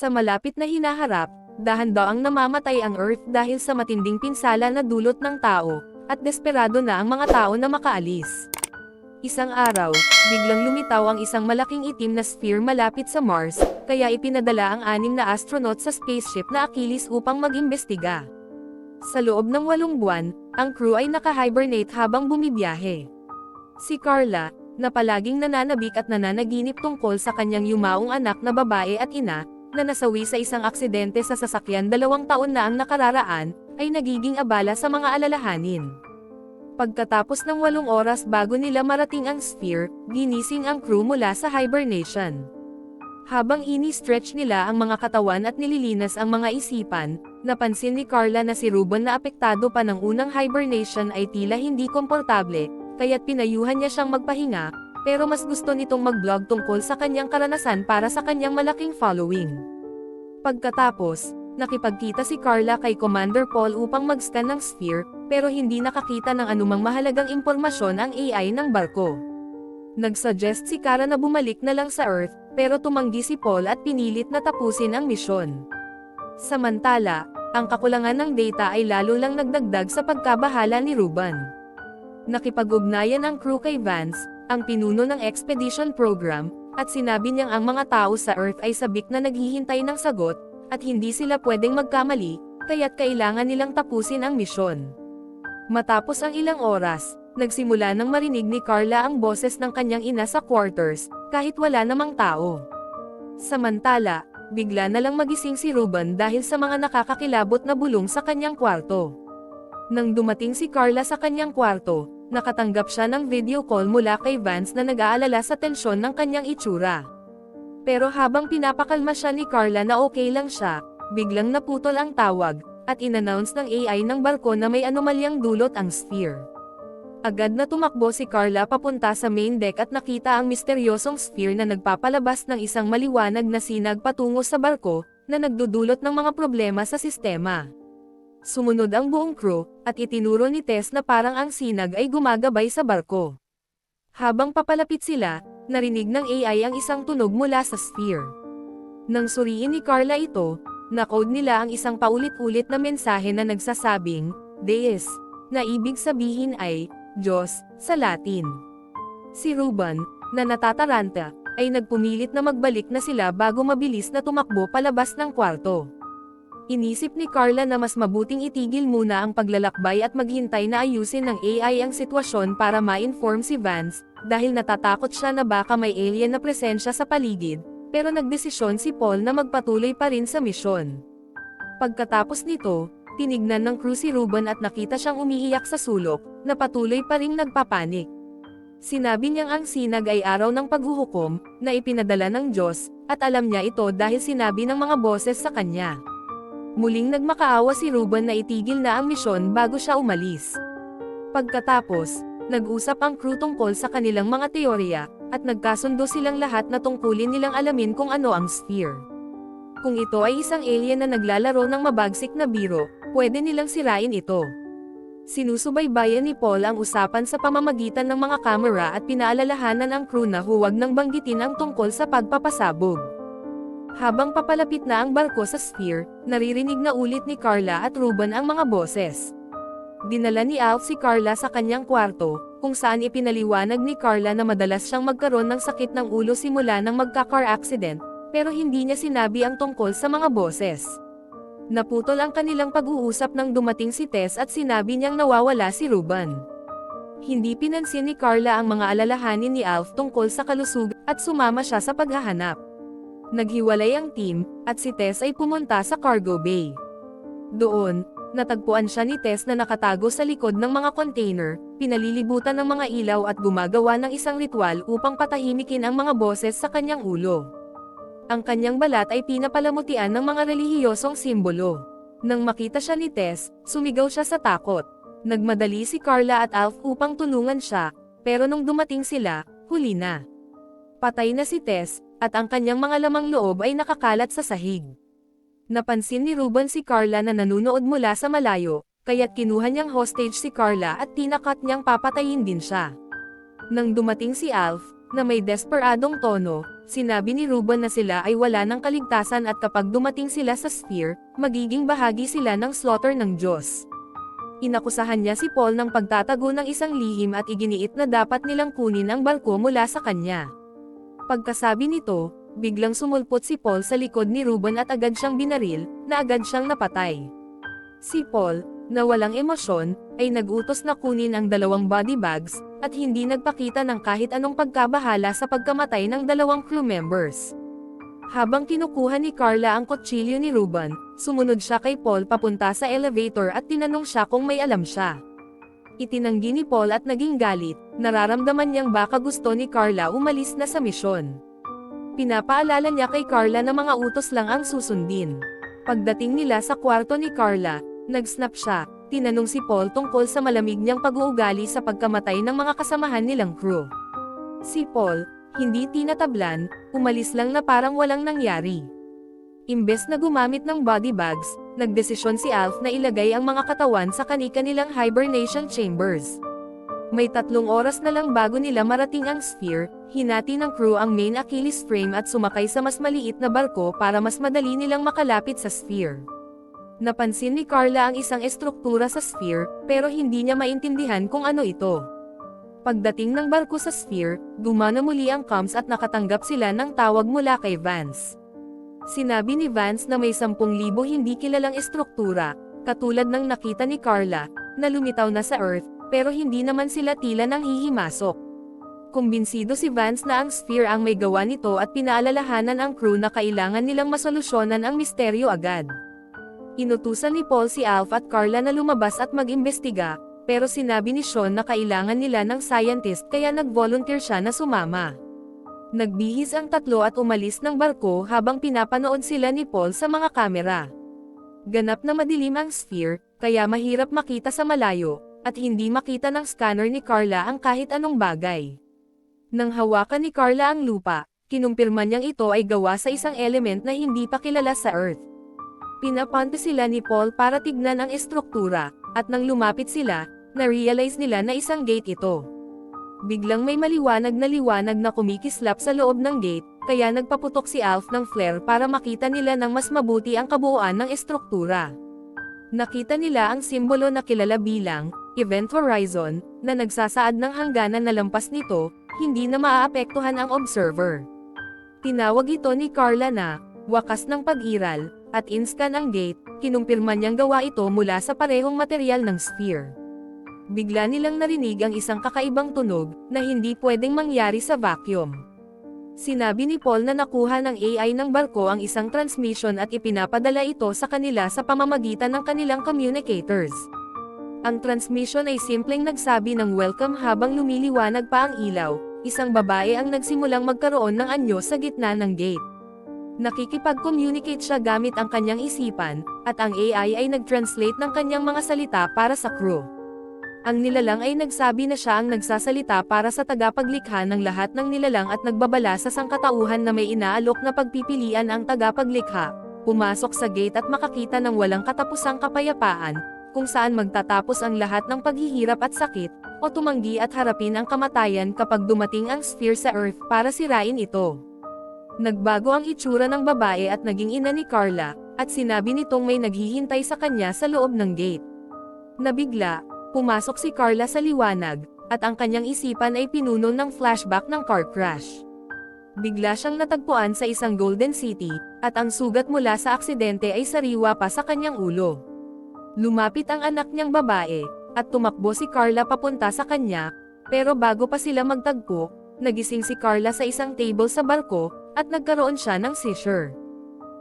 Sa malapit na hinaharap, dahan-daang namamatay ang Earth dahil sa matinding pinsala na dulot ng tao, at desperado na ang mga tao na makaalis. Isang araw, biglang lumitaw ang isang malaking itim na sphere malapit sa Mars, kaya ipinadala ang anim na astronaut sa spaceship na Achilles upang mag-imbestiga. Sa loob ng walong buwan, ang crew ay naka-hibernate habang bumibiyahe. Si Carla, na palaging nananabik at nananaginip tungkol sa kanyang yumaong anak na babae at ina, na nasawi sa isang aksidente sa sasakyan dalawang taon na ang nakararaan, ay nagiging abala sa mga alalahanin. Pagkatapos ng walong oras bago nila marating ang sphere, ginising ang crew mula sa hibernation. Habang ini-stretch nila ang mga katawan at nililinas ang mga isipan, napansin ni Carla na si Ruben na apektado pa ng unang hibernation ay tila hindi komportable, kaya't pinayuhan niya siyang magpahinga, pero mas gusto nitong mag-vlog tungkol sa kanyang karanasan para sa kanyang malaking following. Pagkatapos, nakipagkita si Carla kay Commander Paul upang mag-scan ng sphere, pero hindi nakakita ng anumang mahalagang impormasyon ang AI ng barko. Nagsuggest si Kara na bumalik na lang sa Earth, pero tumanggi si Paul at pinilit na tapusin ang misyon. Samantala, ang kakulangan ng data ay lalo lang nagdagdag sa pagkabahala ni Ruben. Nakipag-ugnayan ang crew kay Vance, ang pinuno ng expedition program, at sinabi niyang ang mga tao sa Earth ay sabik na naghihintay ng sagot, at hindi sila pwedeng magkamali, kaya't kailangan nilang tapusin ang misyon. Matapos ang ilang oras, nagsimula nang marinig ni Carla ang boses ng kanyang ina sa quarters, kahit wala namang tao. Samantala, bigla na lang magising si Ruben dahil sa mga nakakakilabot na bulong sa kanyang kwarto. Nang dumating si Carla sa kanyang kwarto, nakatanggap siya ng video call mula kay Vance na nag-aalala sa tensyon ng kanyang itsura. Pero habang pinapakalma siya ni Carla na okay lang siya, biglang naputol ang tawag, at inannounce ng AI ng barko na may anomalyang dulot ang sphere. Agad na tumakbo si Carla papunta sa main deck at nakita ang misteryosong sphere na nagpapalabas ng isang maliwanag na sinag patungo sa barko, na nagdudulot ng mga problema sa sistema. Sumunod ang buong crew, at itinuro ni Tess na parang ang sinag ay gumagabay sa barko. Habang papalapit sila, narinig ng AI ang isang tunog mula sa sphere. Nang suriin ni Carla ito, nakode nila ang isang paulit-ulit na mensahe na nagsasabing, Deus, na ibig sabihin ay, Diyos, sa Latin. Si Ruben, na natataranta, ay nagpumilit na magbalik na sila bago mabilis na tumakbo palabas ng kwarto. Inisip ni Carla na mas mabuting itigil muna ang paglalakbay at maghintay na ayusin ng AI ang sitwasyon para ma-inform si Vance, dahil natatakot siya na baka may alien na presensya sa paligid, pero nagdesisyon si Paul na magpatuloy pa rin sa misyon. Pagkatapos nito, tinignan ng crew si Ruben at nakita siyang umiiyak sa sulok, na patuloy pa ring nagpapanik. Sinabi niyang ang sinag ay araw ng paghuhukom, na ipinadala ng Diyos, at alam niya ito dahil sinabi ng mga boses sa kanya. Muling nagmakaawa si Ruben na itigil na ang misyon bago siya umalis. Pagkatapos, nag-usap ang crew tungkol sa kanilang mga teorya, at nagkasundo silang lahat na tungkulin nilang alamin kung ano ang sphere. Kung ito ay isang alien na naglalaro ng mabagsik na biro, pwede nilang sirain ito. Sinusubaybayan ni Paul ang usapan sa pamamagitan ng mga kamera at pinaalalahanan ang crew na huwag nang banggitin ang tungkol sa pagpapasabog. Habang papalapit na ang barko sa sphere, naririnig na ulit ni Carla at Ruben ang mga boses. Dinala ni Alf si Carla sa kanyang kwarto, kung saan ipinaliwanag ni Carla na madalas siyang magkaroon ng sakit ng ulo simula ng magka-car accident, pero hindi niya sinabi ang tungkol sa mga boses. Naputol ang kanilang pag-uusap nang dumating si Tess at sinabi niyang nawawala si Ruben. Hindi pinansin ni Carla ang mga alalahanin ni Alf tungkol sa kalusugan at sumama siya sa paghahanap. Naghiwalay ang team, at si Tess ay pumunta sa cargo bay. Doon, natagpuan siya ni Tess na nakatago sa likod ng mga container, pinalilibutan ng mga ilaw at gumagawa ng isang ritual upang patahimikin ang mga boses sa kanyang ulo. Ang kanyang balat ay pinapalamutian ng mga relihiyosong simbolo. Nang makita siya ni Tess, sumigaw siya sa takot. Nagmadali si Carla at Alf upang tulungan siya, pero nung dumating sila, huli na. Patay na si Tess, at ang kanyang mga lamang loob ay nakakalat sa sahig. Napansin ni Ruben si Carla na nanunood mula sa malayo, kaya't kinuha niyang hostage si Carla at tinakat niyang papatayin din siya. Nang dumating si Alf, na may desperadong tono, Sinabi ni Ruben na sila ay wala ng kaligtasan at kapag dumating sila sa sphere, magiging bahagi sila ng slaughter ng Diyos. Inakusahan niya si Paul ng pagtatago ng isang lihim at iginiit na dapat nilang kunin ang barko mula sa kanya. Pagkasabi nito, biglang sumulpot si Paul sa likod ni Ruben at agad siyang binaril, na agad siyang napatay. Si Paul, na walang emosyon, ay nagutos na kunin ang dalawang body bags, at hindi nagpakita ng kahit anong pagkabahala sa pagkamatay ng dalawang crew members. Habang kinukuha ni Carla ang kutsilyo ni Ruben, sumunod siya kay Paul papunta sa elevator at tinanong siya kung may alam siya. Itinanggi ni Paul at naging galit, nararamdaman niyang baka gusto ni Carla umalis na sa misyon. Pinapaalala niya kay Carla na mga utos lang ang susundin. Pagdating nila sa kwarto ni Carla, nag-snap siya, tinanong si Paul tungkol sa malamig niyang pag-uugali sa pagkamatay ng mga kasamahan nilang crew. Si Paul, hindi tinatablan, umalis lang na parang walang nangyari. Imbes na gumamit ng body bags, nagdesisyon si Alf na ilagay ang mga katawan sa kani-kanilang hibernation chambers. May tatlong oras na lang bago nila marating ang sphere, hinati ng crew ang main Achilles frame at sumakay sa mas maliit na barko para mas madali nilang makalapit sa sphere. Napansin ni Carla ang isang estruktura sa sphere, pero hindi niya maintindihan kung ano ito. Pagdating ng barko sa sphere, gumana muli ang comms at nakatanggap sila ng tawag mula kay Vance. Sinabi ni Vance na may 10,000 hindi kilalang estruktura, katulad ng nakita ni Carla, na lumitaw na sa Earth, pero hindi naman sila tila nang hihimasok. Kumbinsido si Vance na ang sphere ang may gawa nito at pinaalalahanan ang crew na kailangan nilang masolusyonan ang misteryo agad. Inutusan ni Paul si Alf at Carla na lumabas at mag-imbestiga, pero sinabi ni Sean na kailangan nila ng scientist kaya nag-volunteer siya na sumama. Nagbihis ang tatlo at umalis ng barko habang pinapanood sila ni Paul sa mga kamera. Ganap na madilim ang sphere, kaya mahirap makita sa malayo, at hindi makita ng scanner ni Carla ang kahit anong bagay. Nang hawakan ni Carla ang lupa, kinumpirma niyang ito ay gawa sa isang element na hindi pa kilala sa Earth. Pinapante sila ni Paul para tignan ang estruktura, at nang lumapit sila, na-realize nila na isang gate ito. Biglang may maliwanag na liwanag na kumikislap sa loob ng gate, kaya nagpaputok si Alf ng flare para makita nila ng mas mabuti ang kabuuan ng estruktura. Nakita nila ang simbolo na kilala bilang, Event Horizon, na nagsasaad ng hangganan na lampas nito, hindi na maaapektuhan ang observer. Tinawag ito ni Carla na, wakas ng pag-iral, at inscan ang gate, kinumpirma niyang gawa ito mula sa parehong material ng sphere. Bigla nilang narinig ang isang kakaibang tunog, na hindi pwedeng mangyari sa vacuum. Sinabi ni Paul na nakuha ng AI ng barko ang isang transmission at ipinapadala ito sa kanila sa pamamagitan ng kanilang communicators. Ang transmission ay simpleng nagsabi ng welcome habang lumiliwanag pa ang ilaw, isang babae ang nagsimulang magkaroon ng anyo sa gitna ng gate. Nakikipag-communicate siya gamit ang kanyang isipan, at ang AI ay nag-translate ng kanyang mga salita para sa crew. Ang nilalang ay nagsabi na siya ang nagsasalita para sa tagapaglikha ng lahat ng nilalang at nagbabala sa sangkatauhan na may inaalok na pagpipilian ang tagapaglikha, pumasok sa gate at makakita ng walang katapusang kapayapaan, kung saan magtatapos ang lahat ng paghihirap at sakit, o tumanggi at harapin ang kamatayan kapag dumating ang sphere sa Earth para sirain ito. Nagbago ang itsura ng babae at naging ina ni Carla, at sinabi nitong may naghihintay sa kanya sa loob ng gate. Nabigla, pumasok si Carla sa liwanag, at ang kanyang isipan ay pinuno ng flashback ng car crash. Bigla siyang natagpuan sa isang Golden City, at ang sugat mula sa aksidente ay sariwa pa sa kanyang ulo. Lumapit ang anak niyang babae, at tumakbo si Carla papunta sa kanya, pero bago pa sila magtagpo, nagising si Carla sa isang table sa barko, at nagkaroon siya ng seizure.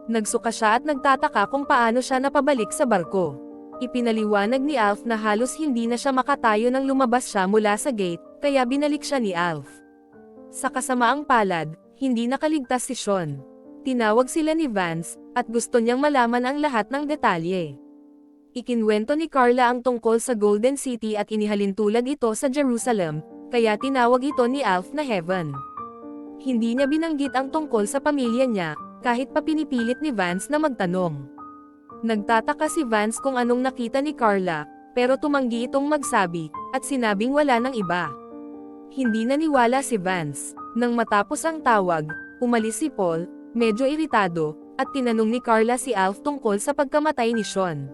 Nagsuka siya at nagtataka kung paano siya napabalik sa barko. Ipinaliwanag ni Alf na halos hindi na siya makatayo nang lumabas siya mula sa gate, kaya binalik siya ni Alf. Sa kasamaang palad, hindi nakaligtas si Sean. Tinawag sila ni Vance, at gusto niyang malaman ang lahat ng detalye. Ikinwento ni Carla ang tungkol sa Golden City at inihalintulag ito sa Jerusalem, kaya tinawag ito ni Alf na Heaven. Hindi niya binanggit ang tungkol sa pamilya niya, kahit pa pinipilit ni Vance na magtanong. Nagtataka si Vance kung anong nakita ni Carla, pero tumanggi itong magsabi, at sinabing wala ng iba. Hindi naniwala si Vance. Nang matapos ang tawag, Umalis si Paul, medyo iritado, at tinanong ni Carla si Alf tungkol sa pagkamatay ni Sean.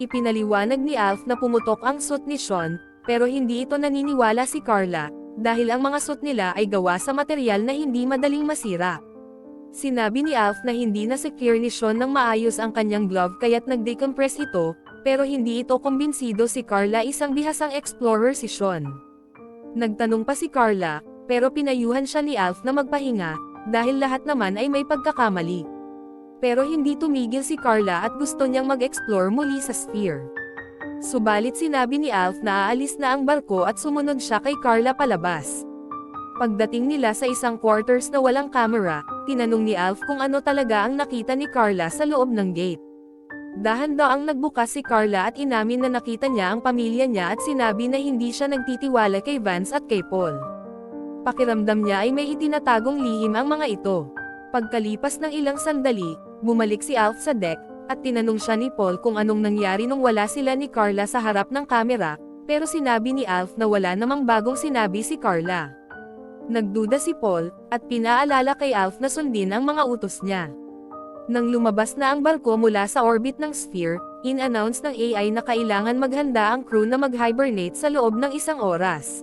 Ipinaliwanag ni Alf na pumutok ang suit ni Sean, pero hindi ito naniniwala si Carla, dahil ang mga suit nila ay gawa sa material na hindi madaling masira. Sinabi ni Alf na hindi na secure ni Sean ng maayos ang kanyang glove kaya't nag-decompress ito, pero hindi ito kumbinsido si Carla isang bihasang explorer si Sean. Nagtanong pa si Carla, pero pinayuhan siya ni Alf na magpahinga, dahil lahat naman ay may pagkakamali. Pero hindi tumigil si Carla at gusto niyang mag-explore muli sa sphere. Subalit sinabi ni Alf na aalis na ang barko at sumunod siya kay Carla palabas. Pagdating nila sa isang quarters na walang camera, tinanong ni Alf kung ano talaga ang nakita ni Carla sa loob ng gate. Dahan daw ang nagbukas si Carla at inamin na nakita niya ang pamilya niya at sinabi na hindi siya nagtitiwala kay Vance at kay Paul. Pakiramdam niya ay may itinatagong lihim ang mga ito. Pagkalipas ng ilang sandali, bumalik si Alf sa deck, at tinanong siya ni Paul kung anong nangyari nung wala sila ni Carla sa harap ng kamera, pero sinabi ni Alf na wala namang bagong sinabi si Carla. Nagduda si Paul, at pinaalala kay Alf na sundin ang mga utos niya. Nang lumabas na ang barko mula sa orbit ng sphere, in-announce ng AI na kailangan maghanda ang crew na mag-hibernate sa loob ng isang oras.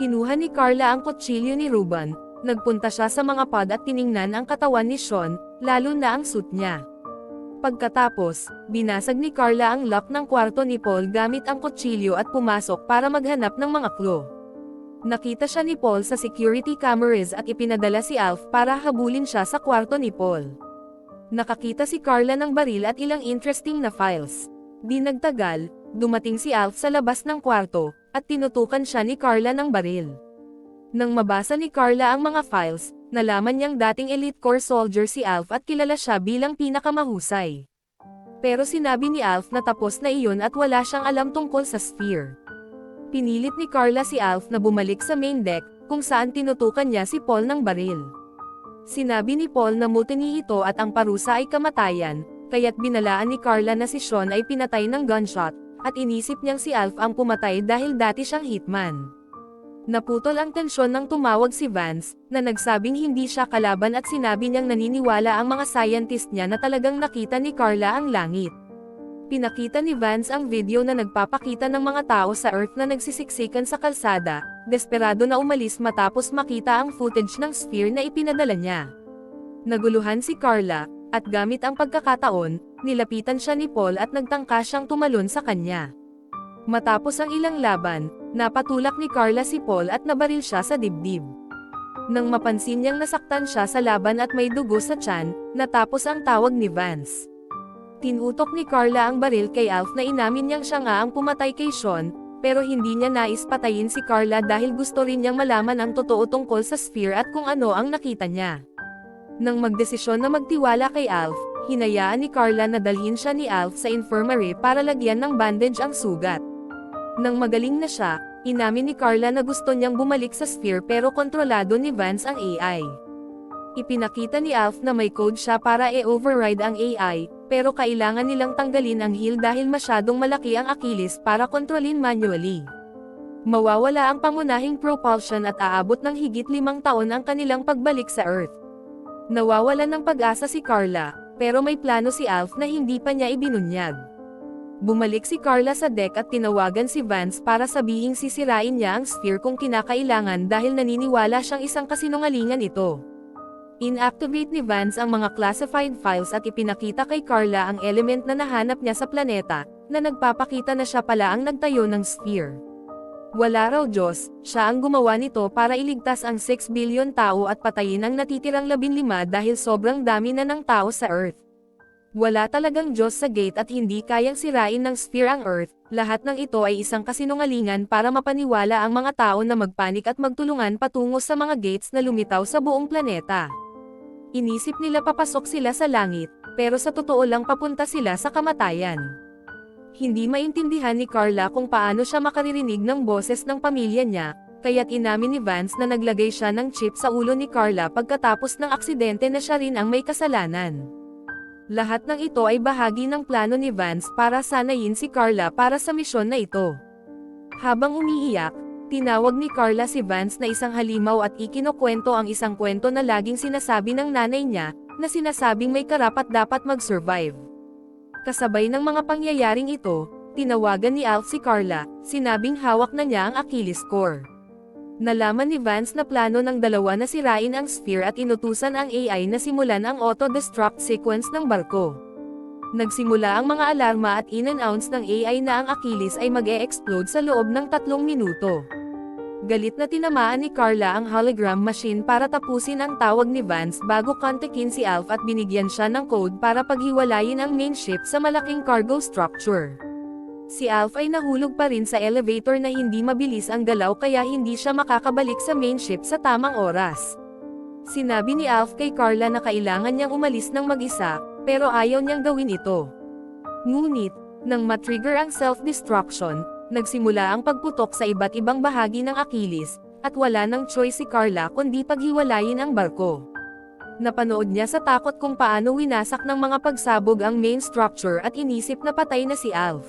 Kinuha ni Carla ang kutsilyo ni Ruben, nagpunta siya sa mga pod at tiningnan ang katawan ni Sean, lalo na ang suit niya. Pagkatapos, binasag ni Carla ang lock ng kwarto ni Paul gamit ang kutsilyo at pumasok para maghanap ng mga clue. Nakita siya ni Paul sa security cameras at ipinadala si Alf para habulin siya sa kwarto ni Paul. Nakakita si Carla ng baril at ilang interesting na files. Di nagtagal, dumating si Alf sa labas ng kwarto, at tinutukan siya ni Carla ng baril. Nang mabasa ni Carla ang mga files, nalaman niyang dating Elite Corps soldier si Alf at kilala siya bilang pinakamahusay. Pero sinabi ni Alf na tapos na iyon at wala siyang alam tungkol sa sphere. Pinilit ni Carla si Alf na bumalik sa main deck, kung saan tinutukan niya si Paul ng baril. Sinabi ni Paul na mutiny ito at ang parusa ay kamatayan, kaya't binalaan ni Carla na si Sean ay pinatay ng gunshot, at inisip niyang si Alf ang pumatay dahil dati siyang hitman. Naputol ang tensyon nang tumawag si Vance, na nagsabing hindi siya kalaban at sinabi niyang naniniwala ang mga scientist niya na talagang nakita ni Carla ang langit. Pinakita ni Vance ang video na nagpapakita ng mga tao sa Earth na nagsisiksikan sa kalsada, desperado na umalis matapos makita ang footage ng sphere na ipinadala niya. Naguluhan si Carla, at gamit ang pagkakataon, nilapitan siya ni Paul at nagtangka siyang tumalon sa kanya. Matapos ang ilang laban, napatulak ni Carla si Paul at nabaril siya sa dibdib. Nang mapansin niyang nasaktan siya sa laban at may dugo sa tiyan, natapos ang tawag ni Vance. Tinutok ni Carla ang baril kay Alf na inamin niyang siya nga ang pumatay kay Sean, pero hindi niya nais patayin si Carla dahil gusto rin niyang malaman ang totoo tungkol sa sphere at kung ano ang nakita niya. Nang magdesisyon na magtiwala kay Alf, hinayaan ni Carla na dalhin siya ni Alf sa infirmary para lagyan ng bandage ang sugat. Nang magaling na siya, inamin ni Carla na gusto niyang bumalik sa sphere pero kontrolado ni Vance ang AI. Ipinakita ni Alf na may code siya para e-override ang AI, pero kailangan nilang tanggalin ang heal dahil masyadong malaki ang Achilles para kontrolin manually. Mawawala ang pangunahing propulsion at aabot ng higit limang taon ang kanilang pagbalik sa Earth. Nawawalan ng pag-asa si Carla, pero may plano si Alf na hindi pa niya ibinunyag. Bumalik si Carla sa deck at tinawagan si Vance para sabihing sisirain niya ang sphere kung kinakailangan dahil naniniwala siyang isang kasinungalingan ito. Inactivate ni Vance ang mga classified files at ipinakita kay Carla ang element na nahanap niya sa planeta, na nagpapakita na siya pala ang nagtayo ng sphere. Wala raw Diyos, siya ang gumawa nito para iligtas ang 6 billion tao at patayin ang natitirang 15 dahil sobrang dami na ng tao sa Earth. Wala talagang Diyos sa gate at hindi kayang sirain ng sphere ang Earth, lahat ng ito ay isang kasinungalingan para mapaniwala ang mga tao na magpanik at magtulungan patungo sa mga gates na lumitaw sa buong planeta. Inisip nila papasok sila sa langit, pero sa totoo lang papunta sila sa kamatayan. Hindi maintindihan ni Carla kung paano siya makaririnig ng boses ng pamilya niya, kaya't inamin ni Vance na naglagay siya ng chip sa ulo ni Carla pagkatapos ng aksidente na siya rin ang may kasalanan. Lahat ng ito ay bahagi ng plano ni Vance para sanayin si Carla para sa misyon na ito. Habang umiiyak, Tinawag ni Carla si Vance na isang halimaw at ikinukwento ang isang kwento na laging sinasabi ng nanay niya, na sinasabing may karapat dapat mag-survive. Kasabay ng mga pangyayaring ito, tinawagan ni Alf si Carla, sinabing hawak na niya ang Achilles core. Nalaman ni Vance na plano ng dalawa na sirain ang sphere at inutusan ang AI na simulan ang auto-destruct sequence ng barko. Nagsimula ang mga alarma at in-announce ng AI na ang Achilles ay mag-e-explode sa loob ng tatlong minuto. Galit na tinamaan ni Carla ang hologram machine para tapusin ang tawag ni Vance bago kontakin si Alf at binigyan siya ng code para paghiwalayin ang main ship sa malaking cargo structure. Si Alf ay nahulog pa rin sa elevator na hindi mabilis ang galaw kaya hindi siya makakabalik sa main ship sa tamang oras. Sinabi ni Alf kay Carla na kailangan niyang umalis ng mag-isa, pero ayaw niyang gawin ito. Ngunit, nang matrigger ang self-destruction, nagsimula ang pagputok sa iba't ibang bahagi ng Achilles, at wala nang choice si Carla kundi paghiwalayin ang barko. Napanood niya sa takot kung paano winasak ng mga pagsabog ang main structure at inisip na patay na si Alf.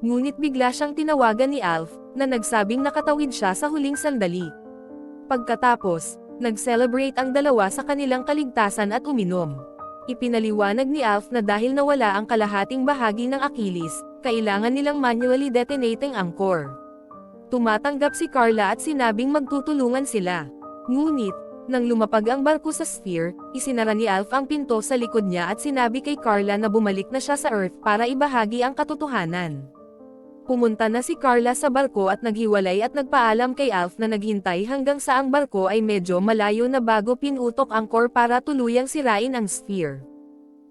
Ngunit bigla siyang tinawagan ni Alf, na nagsabing nakatawid siya sa huling sandali. Pagkatapos, nag-celebrate ang dalawa sa kanilang kaligtasan at uminom. Ipinaliwanag ni Alf na dahil nawala ang kalahating bahagi ng Achilles, kailangan nilang manually detonating ang core. Tumatanggap si Carla at sinabing magtutulungan sila. Ngunit, nang lumapag ang barko sa sphere, isinara ni Alf ang pinto sa likod niya at sinabi kay Carla na bumalik na siya sa Earth para ibahagi ang katotohanan. Pumunta na si Carla sa barko at naghiwalay at nagpaalam kay Alf na naghintay hanggang sa ang barko ay medyo malayo na bago pinutok ang core para tuluyang sirain ang sphere.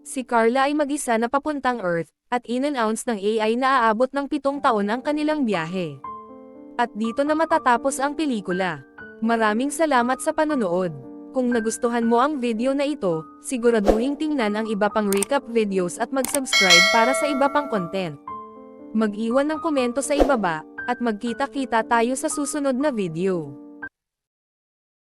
Si Carla ay mag-isa na papuntang Earth, at in-announce ng AI na aabot ng pitong taon ang kanilang biyahe. At dito na matatapos ang pelikula. Maraming salamat sa panonood. Kung nagustuhan mo ang video na ito, siguraduhin tingnan ang iba pang recap videos at mag-subscribe para sa iba pang content. Mag-iwan ng komento sa ibaba, at magkita-kita tayo sa susunod na video.